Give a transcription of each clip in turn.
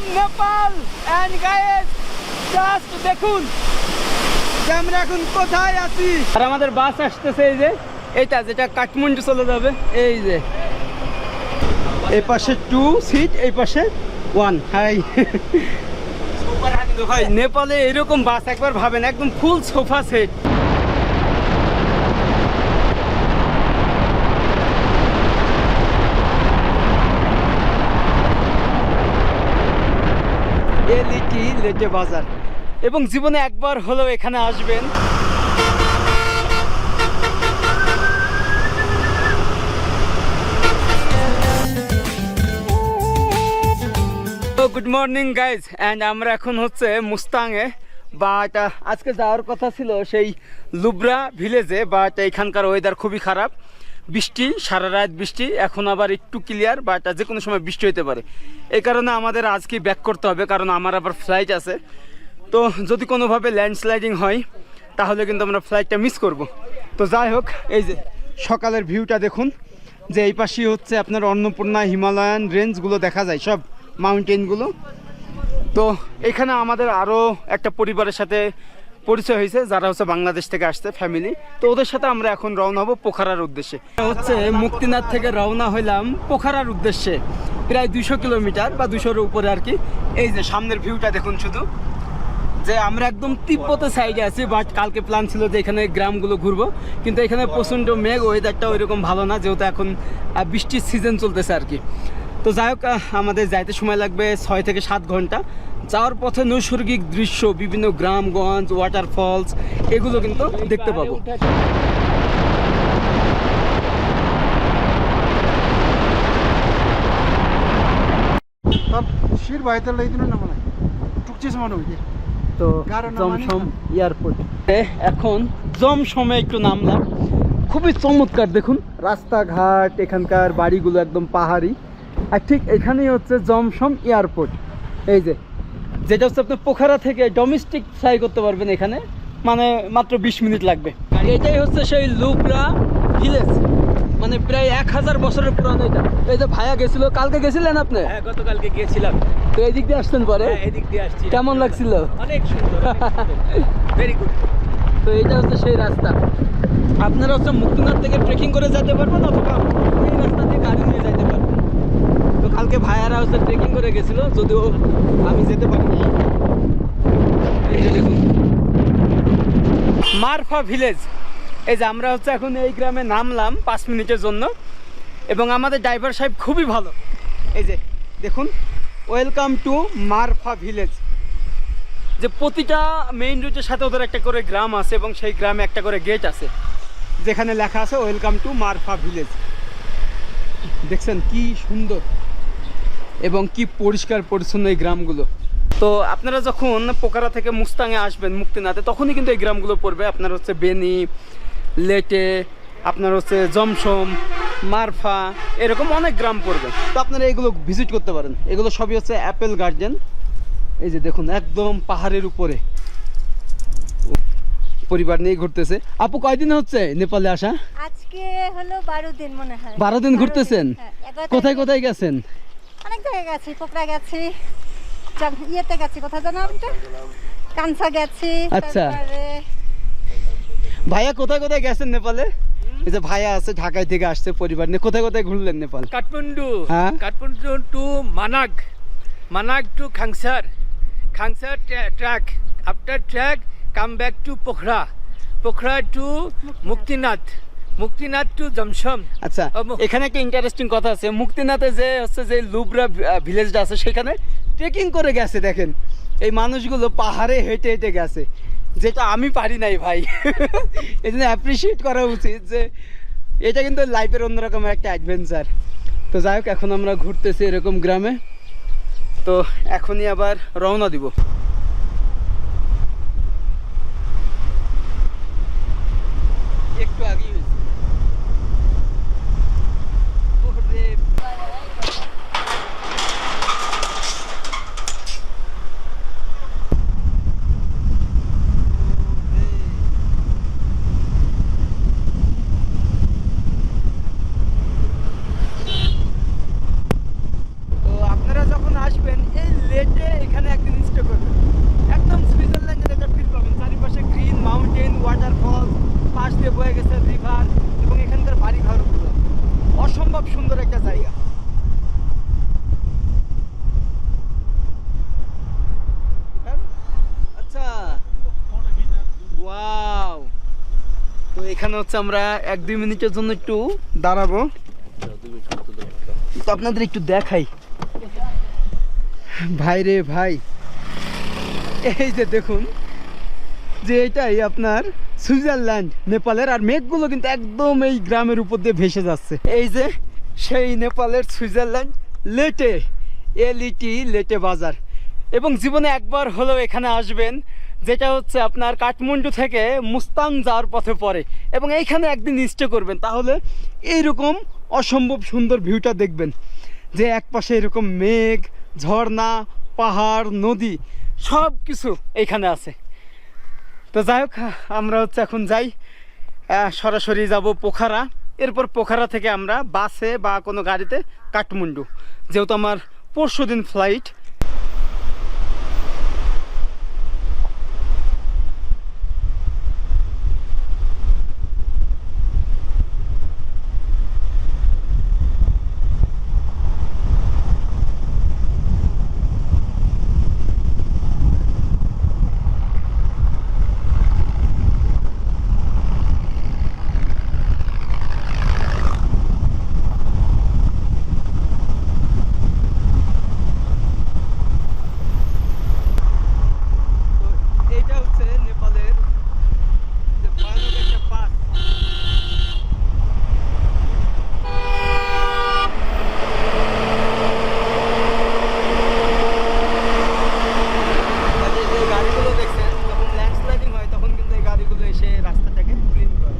From Nepal and guys just দেখুন যে আমরা এখন কোথায় আছি। আর আমাদের বাস আসতেছে এই যে, এইটা যেটা কাঠমান্ডু চলে যাবে, এই যে। এই পাশে টু সিট এই পাশে ওয়ান হাই নেপালে এরকম বাস একবার ভাবেন, একদম ফুল সোফা সেট এ লিটি বাজার। এবং জীবনে একবার হলেও এখানে আসবেন। গুড মর্নিং গাইজ অ্যান্ড আমরা এখন হচ্ছে মুস্তাংয়ে বাট আজকে যাওয়ার কথা ছিল সেই লুবরা ভিলেজে বাট এখানকার ওয়েদার খুবই খারাপ। বৃষ্টি, সারা রাত বৃষ্টি, এখন আবার একটু ক্লিয়ার বাট যে কোনো সময় বৃষ্টি হতে পারে। এই কারণে আমাদের আজকে ব্যাক করতে হবে, কারণ আমার আবার ফ্লাইট আছে। তো যদি কোনোভাবে ল্যান্ডস্লাইডিং হয়, তাহলে কিন্তু আমরা ফ্লাইটটা মিস করব। তো যাই হোক, এই যে সকালের ভিউটা দেখুন, যে এই পাশেই হচ্ছে আপনার অন্নপূর্ণা হিমালয়ান রেঞ্জগুলো দেখা যায়, সব মাউন্টেনগুলো তো এখানে আমাদের আরও একটা পরিবারের সাথে পরিচয় হয়েছে, যারা হচ্ছে বাংলাদেশ থেকে আসছে ফ্যামিলি তো ওদের সাথে আমরা এখন রওনা হব পোখারার উদ্দেশ্যে। হচ্ছে মুক্তিনাথ থেকে রওনা হইলাম পোখারার উদ্দেশ্যে। প্রায় দুইশো কিলোমিটার বা দুশোর উপরে আর কি। এই যে সামনের ভিউটা দেখুন শুধু। যে আমরা একদম তিব্বতের সাইডে আছি বাট কালকে প্ল্যান ছিল যে এখানে গ্রামগুলো ঘুরবো। কিন্তু এখানে প্রচণ্ড মেঘ ওয়েদারটা ওইরকম ভালো না, যেহেতু এখন বৃষ্টির সিজন চলতেছে আর কি। তো যাই হোক আমাদের যাইতে সময় লাগবে ছয় থেকে সাত ঘণ্টা। যাওয়ার পথে নৈসর্গিক দৃশ্য বিভিন্ন গ্রামগঞ্জ ওয়াটারফলস এগুলো কিন্তু দেখতে পাবো तब शिर भए त ल्याइदिनु न मलाई टुक्चेसम्म হইছে তো গারো নামানি জমসম এয়ারপোর্ট এখন জমসমে একটু নামলাম খুবই চমৎকার দেখুন রাস্তাঘাট এখানকার বাড়িগুলো একদম পাহাড়ি আর ঠিক এখানেই হচ্ছে জমসম এয়ারপোর্ট এই যে যেটা হচ্ছে আপনি পোখারা থেকে ডোমেস্টিক ফ্লাই করতে পারবেন এখানে। মানে মাত্র বিশ মিনিট লাগবে। আর এটাই হচ্ছে সেই লুবরা ভিলেজ মানে প্রায় এক হাজার বছরের পুরানো এটা। এই যে ভাইয়া গেছিল কালকে গেছিলেন আপনি? হ্যাঁ গতকালকে গিয়েছিলাম। তো এই দিক দিয়ে আসতেন পরে? হ্যাঁ এদিক দিয়ে আসছি। কেমন লাগছিল? অনেক সুন্দর ভেরি গুড তো এটা হচ্ছে সেই রাস্তা। আপনারা হচ্ছে মুক্তিনাথ থেকে ট্রেকিং করে যেতে পারবেন অথবা এই রাস্তা দিয়ে গাড়ি নিয়ে যেতে পারবেন তো কালকে ভাইয়ারা হচ্ছে ট্রেকিং করে গেছিল, যদিও আমি যেতে পারিনি। মারফা ভিলেজ এই যে আমরা হচ্ছে এখন এই গ্রামে নামলাম পাঁচ মিনিটের জন্য। এবং আমাদের ড্রাইভার সাহেব খুবই ভালো। এই যে, দেখুন ওয়েলকাম টু মারফা ভিলেজ যে প্রতিটা মেইন রুটের সাথে ওদের একটা করে গ্রাম আছে এবং সেই গ্রামে একটা করে গেট আছে। যেখানে লেখা আছে ওয়েলকাম টু মারফা ভিলেজ দেখছেন কি সুন্দর। এবং কি পরিষ্কার পরিচ্ছন্ন এই গ্রামগুলো? তো আপনারা যখন পোকারা থেকে মুস্তাঙে আসবেন মুক্তিনাথে তখনই কিন্তু এই গ্রামগুলো পড়বে। আপনার হচ্ছে বেনি লেটে আপনার হচ্ছে জমসম মারফা এরকম অনেক গ্রাম পড়বে। তো আপনারা এগুলো ভিজিট করতে পারেন। এগুলো সবই হচ্ছে অ্যাপেল গার্ডেন এই যে দেখুন একদম পাহাড়ের উপরে। পরিবার নিয়ে ঘুরতেছে। আপু কয়দিন হচ্ছে নেপালে আসা? আজকে হলো বারো দিন মনে হয়। বারো দিন ঘুরতেছেন? হ্যাঁ, কোথায় কোথায় গেছেন? অনেক জায়গায় গেছি পোকরা গেছি ইয়েতে গেছি কোথায় জানো কানসা গেছি আচ্ছা। ভাইয়া কোথায় কোথায় গেছেন নেপালে? এই যে ভাইয়া আছে ঢাকায় থেকে আসছে পরিবার নিয়ে। কোথায় কোথায় ঘুরলেন নেপাল? কাঠমান্ডু। হ্যাঁ? Kathmandu to Manang. Manang to Khangsar. Khangsar trek after trek come back to Pokhara. Pokhara to Muktinath. Muktinath to Jomsom আচ্ছা এখানে একটা ইন্টারেস্টিং কথা আছে। মুক্তিনাথে যে হচ্ছে যে লুবরা ভিলেজটা আছে সেখানে ট্রেকিং করে গেছে দেখেন। এই মানুষগুলো পাহাড়ে হেঁটে হেঁটে গেছে যেটা আমি পারি নাই ভাই। এই জন্য অ্যাপ্রিসিয়েট করা উচিত যে এটা কিন্তু লাইফের অন্যরকম একটা অ্যাডভেঞ্চার তো যাই হোক এখন আমরা ঘুরতেছি এরকম গ্রামে। তো এখনই আবার রওনা দিব একটু আগেই হয়েছে ওরে তো আপনারা যখন আসবেন এই লেট এইখানে হচ্ছে আমরা এক, দুই মিনিটের জন্য একটু দাঁড়াবো। তো আপনাদের একটু দেখাই। ভাই রে ভাই, এই যে দেখুন, যে এটাই আপনার সুইজারল্যান্ড, নেপালের, আর মেঘগুলো কিন্তু একদম এই গ্রামের উপর দিয়ে ভেসে যাচ্ছে। এই যে সেই নেপালের সুইজারল্যান্ড, লেটে এলইটি লেটে বাজার। এবং জীবনে একবার হলেও এখানে আসবেন। যেটা হচ্ছে আপনার কাঠমান্ডু থেকে মুস্তাং যাওয়ার পথে পড়ে। এবং এইখানে একদিন স্টে করবেন। তাহলে এইরকম অসম্ভব সুন্দর ভিউটা দেখবেন। যে এক পাশে এরকম মেঘ, ঝর্ণা, পাহাড়, নদী সব কিছু এইখানে আছে। তো যাই হোক, আমরা হচ্ছে এখন যাই। সরাসরি যাব পোখারা। এরপর পোখারা থেকে আমরা বাসে বা কোনো গাড়িতে কাঠমান্ডু। যেহেতু আমার পরশু দিন ফ্লাইট তো এইটা হচ্ছে নেপালের যে ভয়ানক একটা পাস কাজে যে গাড়িগুলো দেখছেন যখন ল্যান্ডস্লাইডিং হয় তখন কিন্তু এই গাড়িগুলো এসে রাস্তাটাকে ক্লিন করে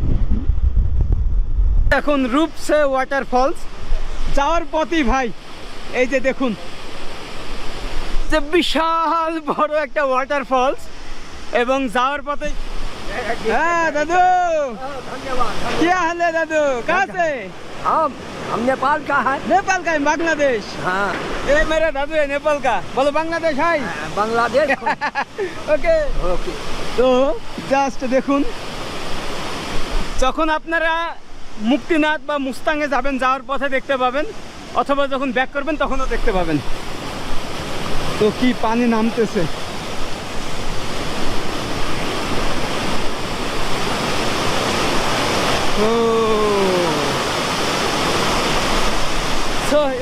এখন রূপসে ওয়াটারফলস যাওয়ার পথই ভাই এই যে দেখুন যে বিশাল বড় একটা ওয়াটারফলস এবং যাওয়ার পথে হ্যাঁ দাদু কি হাল है दादू कहाँ से हम हम नेपाल का है नेपाल का है बांग्लादेश हाँ ये मेरा दादू है नेपाल का बोलो बांग्लादेश है बांग्लादेश ওকে ओके তো জাস্ট দেখুন যখন আপনারা মুক্তিনাথ বা মুস্তাঙে যাবেন, যাওয়ার পথে দেখতে পাবেন, অথবা যখন ব্যাক করবেন তখনও দেখতে পাবেন। তো কি পানি নামতেছে?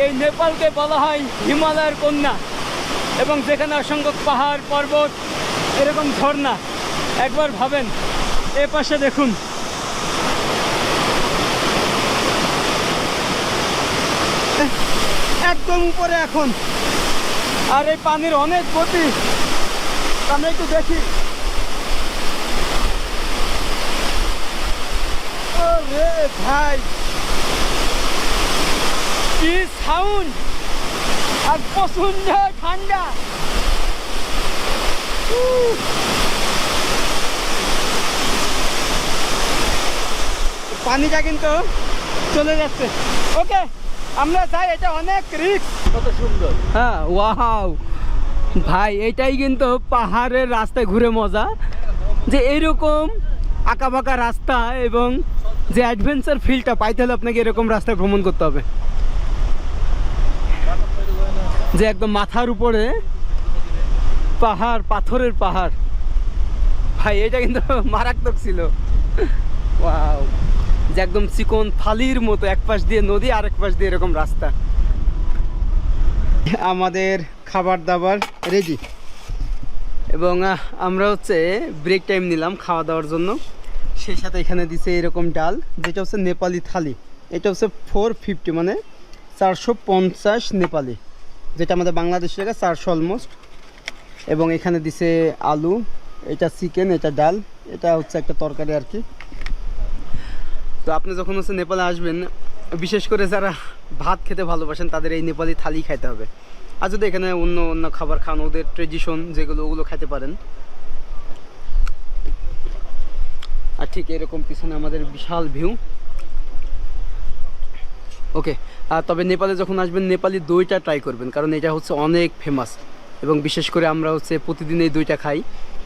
এই নেপালকে বলা হয় হিমালয়ের কন্যা, এবং যেখানে অসংখ্য পাহাড়, পর্বত, এরকম ঝর্ণা, একবার ভাবেন, এ পাশে দেখুন। একদম উপরে এখন। আর এই পানির অনেক গতি। আমরা একটু দেখি। ভাই। কি সাউন্ড আর প্রচণ্ড ঠান্ডা। পানিটা কিন্তু চলে যাচ্ছে। ওকে আমরা যাই এটা অনেক রিস্ক কত সুন্দর। হ্যাঁ ওয়াও ভাই এটাই কিন্তু পাহাড়ের রাস্তায় ঘুরে মজা। যে এইরকম আঁকা বাঁকা রাস্তা এবং যে অ্যাডভেঞ্চার ফিলটা পাইতে হলে আপনাকে এরকম রাস্তায় ভ্রমণ করতে হবে। যে একদম মাথার উপরে পাহাড় পাথরের পাহাড়। ভাই এটা কিন্তু মারাত্মক ছিল। ওয়াও যে একদম চিকন ফালির মতো এক পাশ দিয়ে নদী, আরেক পাশ দিয়ে এরকম রাস্তা। আমাদের খাবার দাবার রেডি এবং আমরা হচ্ছে ব্রেক টাইম নিলাম খাওয়া দাওয়ার জন্য। সেই সাথে এখানে দিছে এরকম ডাল, যেটা হচ্ছে নেপালি থালি। এটা হচ্ছে ফোর ফিফটি মানে চারশো পঞ্চাশ নেপালি, যেটা আমাদের বাংলাদেশ টাকা চারশো অলমোস্ট এবং এখানে দিছে আলু, এটা চিকেন এটা ডাল, এটা হচ্ছে একটা তরকারি আর কি। তো আপনি যখন হচ্ছে নেপালে আসবেন, বিশেষ করে যারা ভাত খেতে ভালোবাসেন, তাদের এই নেপালি থালি খাইতে হবে। আর যদি এখানে অন্য অন্য খাবার খান, ওদের ট্রেডিশন যেগুলো, ওগুলো খাইতে পারেন। আর ঠিক এরকম পিছনে আমাদের বিশাল ভিউ ওকে তবে নেপালে যখন আসবেন, নেপালি দইটা ট্রাই করবেন, কারণ এটা হচ্ছে অনেক ফেমাস এবং বিশেষ করে আমরা হচ্ছে প্রতিদিন এই দইটা খাই।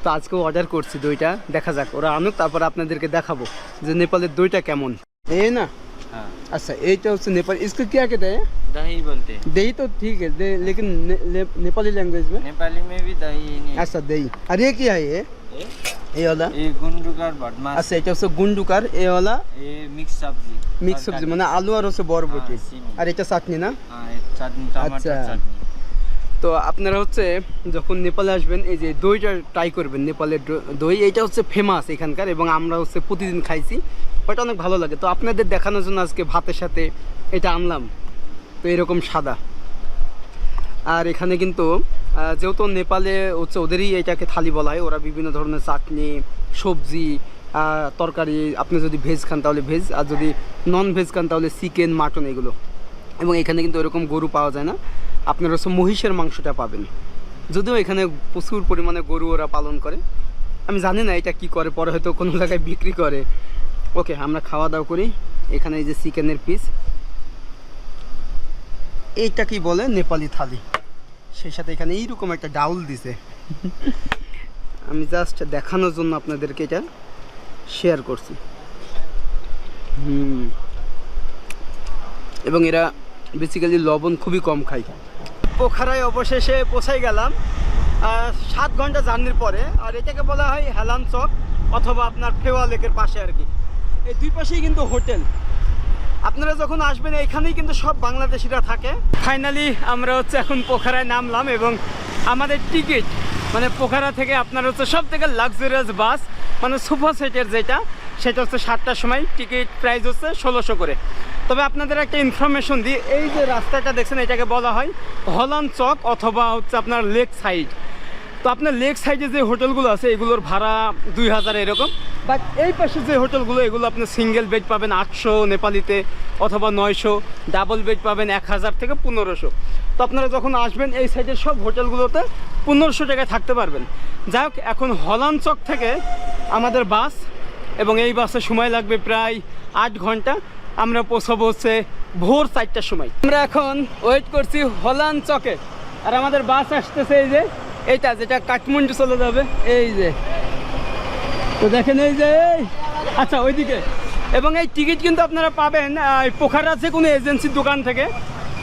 তো আজকেও অর্ডার করছি দইটা দেখা যাক ওরা আনুক তারপর আপনাদেরকে দেখাবো যে নেপালের দইটা কেমন এই না हाँ अच्छा এইটা হচ্ছে नेपाल इसको क्या कहते हैं दही बोलते हैं दही तो ठीक है दे, लेकिन ने, ने, नेपाली लैंग्वेज में नेपाली में भी दही ही नहीं अच्छा दही और ये क्या है ये এই ওলা ये गुंडुकार भटमास আচ্ছা এটা হচ্ছে গুন্ডুকার এই ওলা ये मिक्स सब्जी মিক্স সবজি মানে আলু আর হচ্ছে বরবটি হ্যাঁ, সিমি। আর এটা চাটনি না हाँ ये चटनी टमाटर अच्छा। चटनी তো আপনারা হচ্ছে যখন নেপালে আসবেন, এই যে দইটা ট্রাই করবেন, নেপালের দই, এইটা হচ্ছে ফেমাস এখানকার এবং আমরা হচ্ছে প্রতিদিন খাইছি ওটা অনেক ভালো লাগে। তো আপনাদের দেখানোর জন্য আজকে ভাতের সাথে এটা আনলাম। তো এরকম সাদা। আর এখানে কিন্তু যেহেতু নেপালে হচ্ছে ওদেরই এটাকে থালি বলা হয়, ওরা বিভিন্ন ধরনের চাটনি, সবজি তরকারি, আপনি যদি ভেজ খান তাহলে ভেজ আর যদি নন ভেজ খান তাহলে চিকেন মাটন এগুলো। এবং এখানে কিন্তু এরকম গরু পাওয়া যায় না। আপনারা হচ্ছে মহিষের মাংসটা পাবেন। যদিও এখানে প্রচুর পরিমাণে গরু ওরা পালন করে। আমি জানি না এটা কি করে, পরে হয়তো কোনো জায়গায় বিক্রি করে। ওকে, আমরা খাওয়া দাওয়া করি। এখানে এই যে চিকেনের পিস। এইটা কি বলে? নেপালি থালি। সেই সাথে এখানে এইরকম একটা ডাউল দিছে। আমি জাস্ট দেখানোর জন্য আপনাদেরকে এটা শেয়ার করছি। এবং এরা বেসিক্যালি লবণ খুবই কম খায়। পোখারায় অবশেষে পৌঁছাই গেলাম সাত ঘণ্টা জার্নির পরে, আর এটাকে বলা হয় হেলান চক অথবা আপনার ফেওয়া লেকের পাশে আর কি। এই দুই পাশেই কিন্তু হোটেল। আপনারা যখন আসবেন এখানেই কিন্তু সব বাংলাদেশিরা থাকে। ফাইনালি আমরা হচ্ছে এখন পোখারায় নামলাম এবং আমাদের টিকিট মানে পোখারা থেকে আপনার হচ্ছে সব থেকে লাক্সারিয়াস বাস মানে সুপার সেটের যেটা, সেটা হচ্ছে সাতটার সময় টিকিট প্রাইস হচ্ছে ষোলোশো করে। তবে আপনাদের একটা ইনফরমেশন দিই। এই যে রাস্তাটা দেখছেন, এটাকে বলা হয় হলান চক অথবা হচ্ছে আপনার লেক সাইড। তো আপনার লেক সাইডে যে হোটেলগুলো আছে, এগুলোর ভাড়া দুই হাজার এরকম। বাট এই পাশে যে হোটেলগুলো, এগুলো আপনি সিঙ্গেল বেড পাবেন আটশো নেপালিতে অথবা নয়শো। ডাবল বেড পাবেন এক হাজার থেকে পনেরোশো। তো আপনারা যখন আসবেন, এই সাইডের সব হোটেলগুলোতে পনেরোশো টাকায় থাকতে পারবেন। যাই হোক, এখন হলান চক থেকে আমাদের বাস এবং এই বাসে সময় লাগবে প্রায় আট ঘণ্টা। আমরা পৌঁছাবো হচ্ছে ভোর চারটার সময়। আমরা এখন ওয়েট করছি হলান চকে। আর আমাদের বাস আসতেছে এই যে এইটা যেটা কাঠমান্ডু চলে যাবে এই যে। তো দেখেন এই যে আচ্ছা ওইদিকে। এবং এই টিকিট কিন্তু আপনারা পাবেন পোখারা যে কোনো এজেন্সির দোকান থেকে।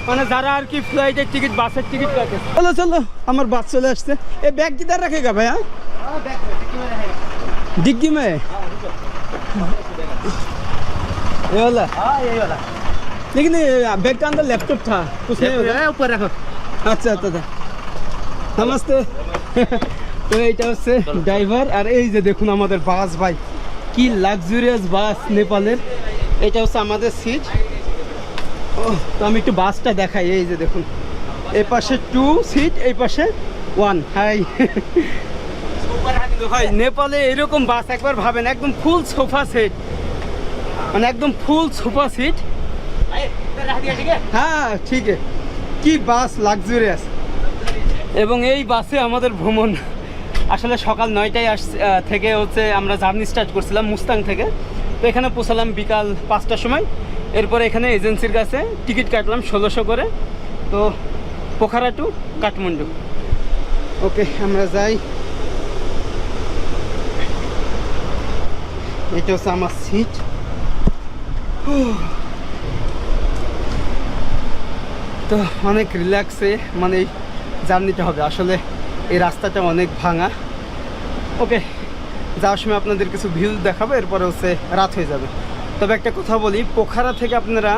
মানে যারা আর কি ফ্লাইটের টিকিট বাসের টিকিট রাখে চলো চলো আমার বাস চলে আসছে। এই ব্যাগ কি তার রাখে গা ভাইয়া? হ্যাঁ, ডিগ্গি মেয়ে ये वाला हाँ यही वाला लेकिन ये बैग के अंदर लैपटॉप था कुछ नहीं होगा ऊपर रखो আচ্ছা আচ্ছা আচ্ছা নমস্তে তো এইটা হচ্ছে ড্রাইভার আর এই যে দেখুন আমাদের বাস ভাই কি লাক্সারিয়াস বাস নেপালের এটা হচ্ছে আমাদের সিট ও তো আমি একটু বাসটা দেখাই এই যে দেখুন এই পাশে টু সিট এই পাশে ওয়ান হাই ভাই নেপালে এরকম বাস একবার ভাবেন একদম ফুল সোফা সেট মানে একদম ফুল সুপার সিট হ্যাঁ ঠিক কি বাস লাক্সারিয়াস এবং এই বাসে আমাদের ভ্রমণ। আসলে সকাল নয়টায় আস থেকে হচ্ছে আমরা জার্নি স্টার্ট করছিলাম মুস্তাং থেকে। তো এখানে পৌঁছালাম বিকাল পাঁচটার সময়। এরপরে এখানে এজেন্সির কাছে টিকিট কাটলাম ষোলোশো করে। তো পোখারা টু কাঠমান্ডু। ওকে, আমরা যাই। এটা হচ্ছে আমার সিট তো অনেক রিল্যাক্সে মানে জার্নিটা হবে। আসলে এই রাস্তাটা অনেক ভাঙা। ওকে, যাওয়ার সময় আপনাদের কিছু ভিউ দেখাবো, এরপরে হচ্ছে রাত হয়ে যাবে। তবে একটা কথা বলি, পোখারা থেকে আপনারা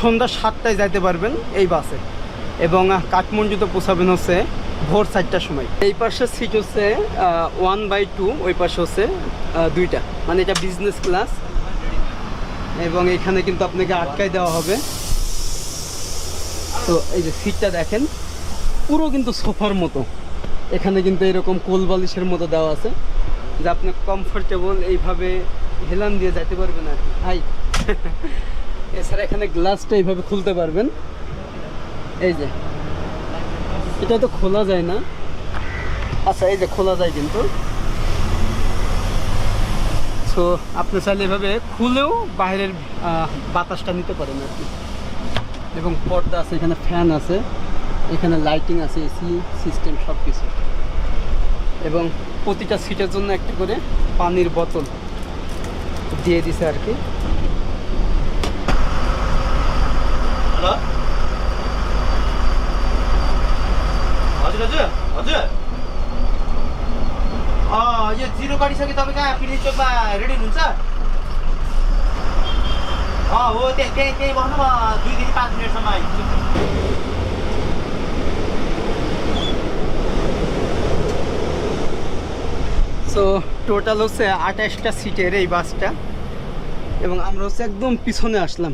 সন্ধ্যা সাতটায় যাইতে পারবেন এই বাসে। এবং কাঠমান্ডুতে পৌঁছাবেন হচ্ছে ভোর চারটার সময়। এই পাশে সিট হচ্ছে ওয়ান বাই টু ওই পাশে হচ্ছে দুইটা। মানে এটা বিজনেস ক্লাস এবং এখানে কিন্তু আপনাকে আটকায় দেওয়া হবে। তো এই যে সিটটা দেখেন, পুরো কিন্তু সোফার মতো। এখানে কিন্তু এরকম কোল বালিশের মতো দেওয়া আছে, যে আপনি কমফোর্টেবল এইভাবে হেলান দিয়ে যেতে পারবেন আর কি। হাই এছাড়া এখানে গ্লাসটা এইভাবে খুলতে পারবেন। এই যে, এটা তো খোলা যায় না। আচ্ছা এই যে খোলা যায় কিন্তু। সো আপনি চাইলে এভাবে খুলেও বাইরের বাতাসটা নিতে পারেন আর কি। এবং পর্দা আছে, এখানে ফ্যান আছে, এখানে লাইটিং আছে, এসি সিস্টেম সব কিছু এবং প্রতিটা সিটের জন্য একটা করে পানির বোতল দিয়ে দিছে আর কি। हेलो यो जिरो गरिसके तपाईँ कहाँ पिली चोकमा रेडी हुनुहुन्छ अँ हो त्यही त्यही त्यही बस्नु म दुईदेखि पाँच मिनटसम्म आइपुग्छु সো টোটাল হচ্ছে আঠাশটা সিটের এই বাসটা এবং আমরা হচ্ছে একদম পিছনে আসলাম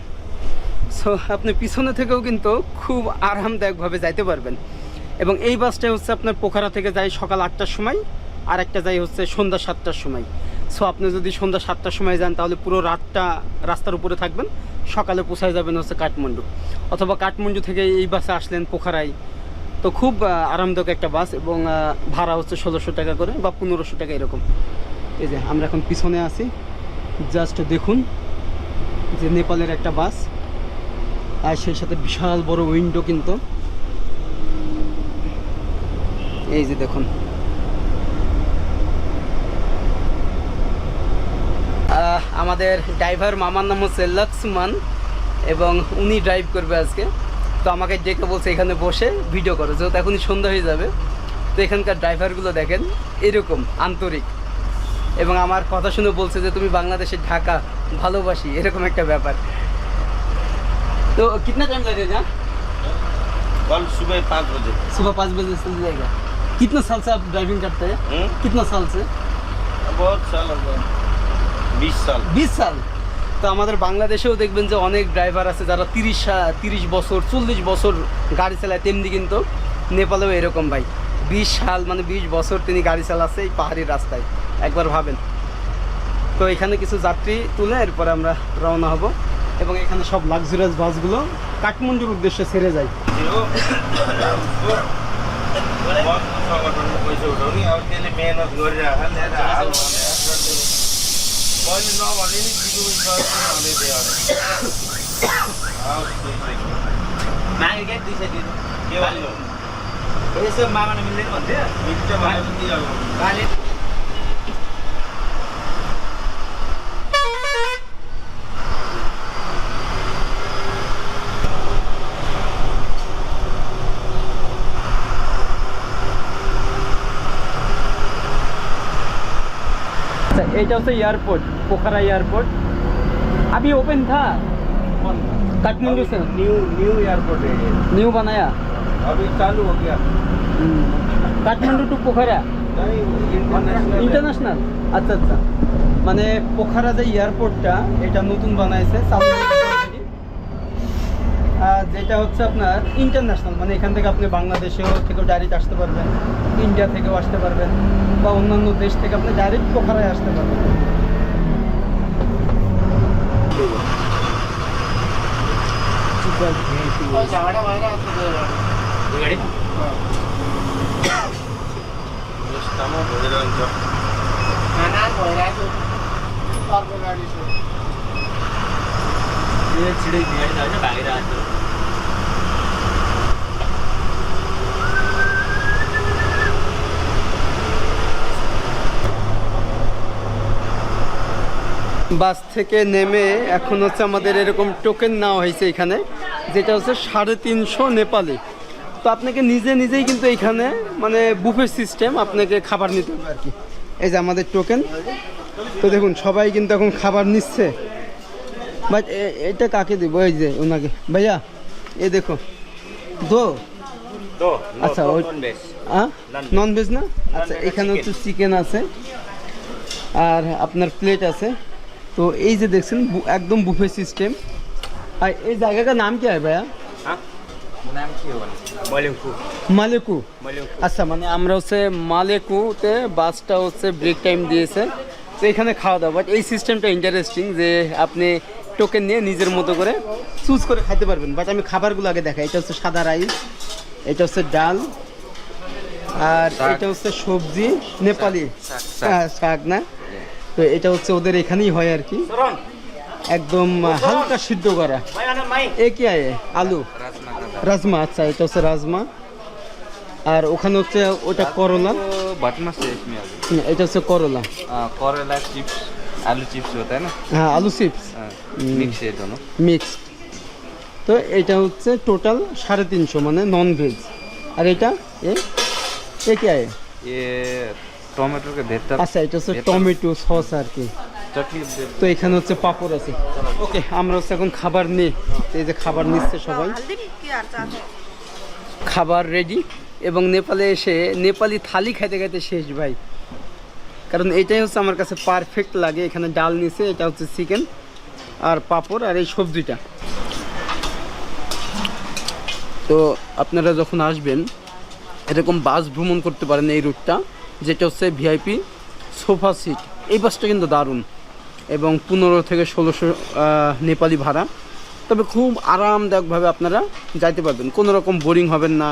সো আপনি পিছনে থেকেও কিন্তু খুব আরামদায়কভাবে যাইতে পারবেন এবং এই বাসটা হচ্ছে আপনার পোখারা থেকে যায় সকাল আটটার সময় আর একটা যাই হচ্ছে সন্ধ্যা সাতটার সময়। সো আপনি যদি সন্ধ্যা সাতটার সময় যান, তাহলে পুরো রাতটা রাস্তার উপরে থাকবেন। সকালে পৌঁছায় যাবেন হচ্ছে কাঠমান্ডু। অথবা কাঠমান্ডু থেকে এই বাসে আসলেন পোখারায়। তো খুব আরামদায়ক একটা বাস এবং ভাড়া হচ্ছে ষোলোশো টাকা করে বা পনেরোশো টাকা এরকম। এই যে, আমরা এখন পিছনে আছি। জাস্ট দেখুন যে নেপালের একটা বাস আর সেই সাথে বিশাল বড় উইন্ডো কিন্তু। এই যে দেখুন। আমাদের ড্রাইভার মামার নাম হচ্ছে লক্ষ্মণ এবং উনি ড্রাইভ করবে আজকে তো আমাকে ডেকে বলছে এখানে বসে ভিডিও করো যেহেতু এখনই সন্ধ্যা হয়ে যাবে তো এখানকার ড্রাইভারগুলো দেখেন এরকম আন্তরিক এবং আমার কথা শুনে বলছে যে তুমি বাংলাদেশের ঢাকা ভালোবাসি এরকম একটা ব্যাপার তো कितना टाइम लगेगा कल सुबह पाँच बजे सुबह पाँच बजे से जाएगा कितना साल से आप ड्राइविंग करते हैं हम्म? कितना साल से बहुत साल हो गया বিশ সাল। বিশ সাল। তো আমাদের বাংলাদেশেও দেখবেন যে অনেক ড্রাইভার আছে যারা তিরিশ তিরিশ বছর চল্লিশ বছর গাড়ি চালায় তেমনি কিন্তু নেপালেও এরকম ভাই। বিশ সাল মানে বিশ বছর তিনি গাড়ি চালাচ্ছে এই পাহাড়ি রাস্তায়। একবার ভাবেন। তো এখানে কিছু যাত্রী তুলে এরপরে আমরা রওনা হব এবং এখানে সব লাক্সারিয়াস বাসগুলো কাঠমান্ডুর উদ্দেশ্যে ছেড়ে যায়। হ্যাঁ। Why did not दुई सय दिनु के यसो माग्न मिल्दैन भन्थ्यो मिठो भने पनि दिइहाल्नु এটা হচ্ছে এয়ারপোর্ট পোখারা এয়ারপোর্ট আপনি ওপেন থা? কাঠমান্ডু সে নিউ নিউ এয়ারপোর্ট নিউ বানায়া? बनाया চালু चालू हो गया काठमांडू ইন্টারন্যাশনাল আচ্ছা আচ্ছা। মানে পোখারা যে এয়ারপোর্টটা এটা নতুন বানাইছে। চালু এটা হচ্ছে আপনার ইন্টারন্যাশনাল মানে এখান থেকে আপনি বাংলাদেশেও থেকেও ডাইরেক্ট আসতে পারবেন ইন্ডিয়া থেকেও আসতে পারবেন, বা অন্যান্য দেশ থেকে আপনি ডাইরেক্ট পোখারায় আসতে পারবেন। ছিড়ে নিয়ে বাইরে আসবে। বাস থেকে নেমে এখন হচ্ছে আমাদের এরকম টোকেন নেওয়া হয়েছে এখানে যেটা হচ্ছে সাড়ে তিনশো নেপালি। তো আপনাকে নিজে নিজেই কিন্তু এখানে মানে বুফে সিস্টেম আপনাকে খাবার নিতে হবে আর কি। এই যে আমাদের টোকেন তো দেখুন সবাই কিন্তু এখন খাবার নিচ্ছে। বাট এটা কাকে দিব? এই যে ওনাকে। ভাইয়া এ দেখো। দো আচ্ছা ওই নন ভেজ না? আচ্ছা এখানে হচ্ছে চিকেন আছে। আর আপনার প্লেট আছে। তো এই যে দেখছেন একদম বুফে সিস্টেম আর এই জায়গাটার নাম কি হয়? ভাইয়া মালেকু। আচ্ছা মানে আমরা হচ্ছে মালেকুতে বাসটা হচ্ছে ব্রেক টাইম দিয়েছে। তো এখানে খাওয়া দাওয়া বাট এই সিস্টেমটা ইন্টারেস্টিং যে আপনি টোকেন নিয়ে নিজের মতো করে চুজ করে খাইতে পারবেন। বাট আমি খাবারগুলো আগে দেখাই এটা হচ্ছে সাদা রাইস এটা হচ্ছে ডাল আর এটা হচ্ছে সবজি নেপালি। শাক হ্যাঁ, না? তো এটা হচ্ছে ওদের এখানেই হয় আর কি। একদম হালকা সিদ্ধ করা। এ কি আয়? আলু। রাজমা আচ্ছা এটা হচ্ছে রাজমা। আর ওখানে হচ্ছে ওটা করলা। এটা হচ্ছে করলা। করলা চিপস আলু চিপস হতো না? হ্যাঁ আলু চিপস। Mix mix. তো এটা হচ্ছে টোটাল সাড়ে তিনশো মানে নন ভেজ আর এটা এ কে আয়? এ টমেটোকে ভেতর আচ্ছা এটা হচ্ছে টমেটো সস আর কি। তো এখানে হচ্ছে পাপড় আছে। ওকে আমরা হচ্ছে এখন খাবার নিই। এই যে খাবার নিচ্ছে সবাই। খাবার রেডি এবং নেপালে এসে নেপালি থালি খাইতে খাইতে শেষ ভাই। কারণ এটাই হচ্ছে আমার কাছে পারফেক্ট লাগে। এখানে ডাল নিছে এটা হচ্ছে চিকেন আর পাপড় আর এই সবজিটা। তো আপনারা যখন আসবেন এরকম বাস ভ্রমণ করতে পারেন এই রুটটা যেটা হচ্ছে ভিআইপি সোফা সিট। এই বাসটা কিন্তু দারুণ এবং পনেরো থেকে ষোলোশো নেপালি ভাড়া। তবে খুব আরামদায়কভাবে আপনারা যাইতে পারবেন। কোনো রকম বোরিং হবেন না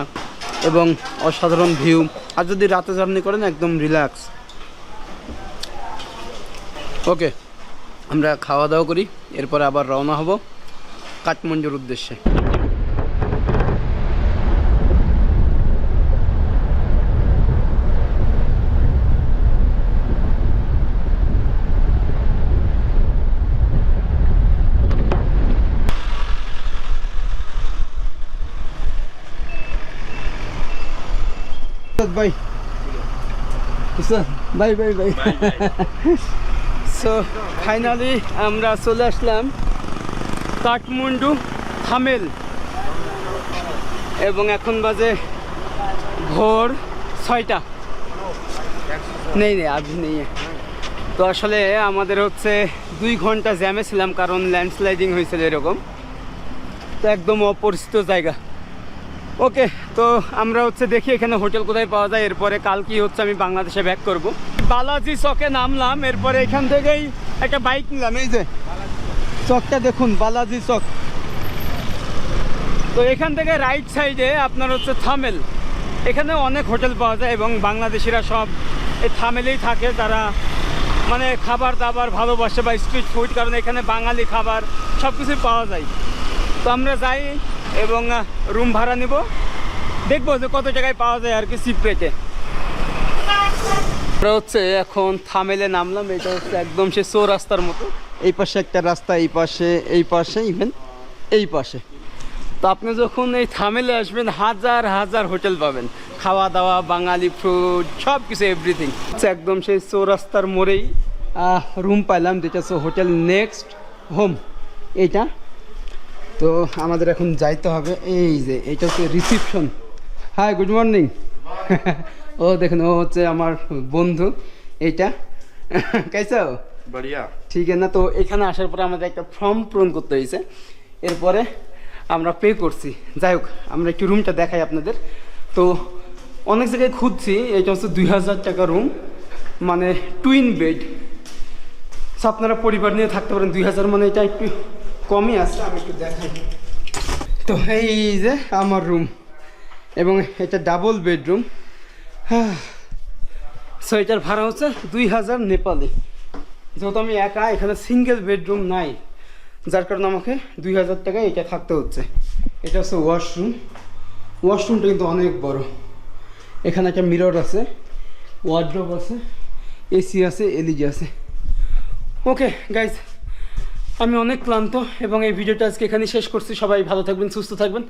এবং অসাধারণ ভিউ। আর যদি রাতে জার্নি করেন, একদম রিল্যাক্স। ওকে, আমরা খাওয়া দাওয়া করি। এরপরে আবার রওনা হব কাঠমান্ডুর উদ্দেশ্যে। Bye bye bye bye so finally আমরা চলে আসলাম কাঠমান্ডু থামেল। এবং এখন বাজে ভোর ছয়টা। নেই নেই, আজ নেই। তো আসলে আমাদের হচ্ছে দুই ঘণ্টা জ্যামে ছিলাম, কারণ ল্যান্ডস্লাইডিং হয়েছিল এরকম। তো একদম অপরিচিত জায়গা। ওকে তো আমরা হচ্ছে দেখি এখানে হোটেল কোথায় পাওয়া যায়। এরপরে কালকেই হচ্ছে আমি বাংলাদেশে ব্যাক করব। বালাজি চকে নামলাম, এরপরে এখান থেকেই একটা বাইক নিলাম। এই যে, চকটা দেখুন, বালাজি চক। তো এখান থেকে রাইট সাইডে আপনার হচ্ছে থামেল। এখানে অনেক হোটেল পাওয়া যায় এবং বাংলাদেশিরা সব এই থামেলেই থাকে। তারা মানে খাবার দাবার ভালোবাসে বা স্ট্রিট ফুড কারণ এখানে বাঙালি খাবার সব কিছুই পাওয়া যায়। তো আমরা যাই এবং রুম ভাড়া নিব। দেখব যে কত টাকায় পাওয়া যায় আর কি রেটে আমরা হচ্ছে এখন থামেলে নামলাম, এটা হচ্ছে একদম সে চৌ রাস্তার মতো। এই পাশে একটা রাস্তা, এই পাশে এই পাশে ইভেন এই পাশে। তো আপনি যখন এই থামেলে আসবেন, হাজার হাজার হোটেল পাবেন। খাওয়া দাওয়া, বাঙালি ফুড সব কিছু এভরিথিং একদম সেই চৌরাস্তার মোড়েই রুম পাইলাম, যেটা হচ্ছে হোটেল নেক্সট হোম। এইটা। তো আমাদের এখন যাইতে হবে। এই যে, এটা হচ্ছে রিসিপশন হাই গুড মর্নিং ও দেখুন ও হচ্ছে আমার বন্ধু এইটা। কেসা? বড়িয়া। ঠিক আছে না তো এখানে আসার পরে আমাদের একটা ফর্ম পূরণ করতে হয়েছে। এরপরে আমরা পে করছি। যাই হোক আমরা একটু রুমটা দেখাই আপনাদের। তো অনেক জায়গায় খুঁজছি এটা হচ্ছে দুই হাজার টাকা রুম মানে টুইন বেড আপনারা পরিবার নিয়ে থাকতে পারেন দুই হাজার মানে এটা একটু কমই আছে আমি একটু দেখাই। তো এই যে আমার রুম এবং এটা ডাবল বেডরুম হ্যাঁ। সো এটার ভাড়া হচ্ছে দুই হাজার নেপালি। যেহেতু আমি একা, এখানে সিঙ্গেল বেডরুম নাই। যার কারণে আমাকে দুই হাজার টাকায় এটা থাকতে হচ্ছে। এটা হচ্ছে ওয়াশরুম ওয়াশরুমটা কিন্তু অনেক বড়। এখানে একটা মিরর আছে ওয়ার্ড্রপ আছে এসি আছে এলইডি আছে। ওকে গাইজ আমি অনেক ক্লান্ত এবং এই ভিডিওটা আজকে এখানে শেষ করছি। সবাই ভালো থাকবেন, সুস্থ থাকবেন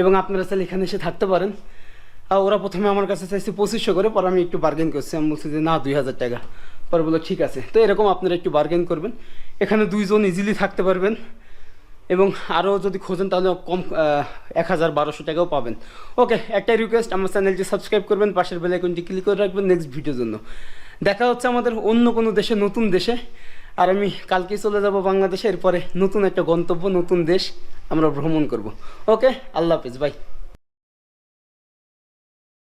এবং আপনারা চাইলে এখানে এসে থাকতে পারেন। আর ওরা প্রথমে আমার কাছে চাইছে পঁচিশশো করে, পরে আমি একটু বার্গেন করছি। আমি বলছি যে, না, দুই হাজার টাকা। পরে বলল, ঠিক আছে। তো এরকম আপনারা একটু বার্গেন করবেন। এখানে দুইজন ইজিলি থাকতে পারবেন এবং আরও যদি খোঁজেন, তাহলে কম এক হাজার বারোশো টাকাও পাবেন। ওকে, একটাই রিকোয়েস্ট আমার চ্যানেলটি সাবস্ক্রাইব করবেন, পাশের বেল আইকনটি ক্লিক করে রাখবেন নেক্সট ভিডিওর জন্য। দেখা হচ্ছে আমাদের অন্য কোনো দেশে, নতুন দেশে। আর আমি কালকেই চলে যাব বাংলাদেশে এরপরে নতুন একটা গন্তব্য, নতুন দেশ আমরা ভ্রমণ করব। ওকে আল্লাহ হাফিজ বাই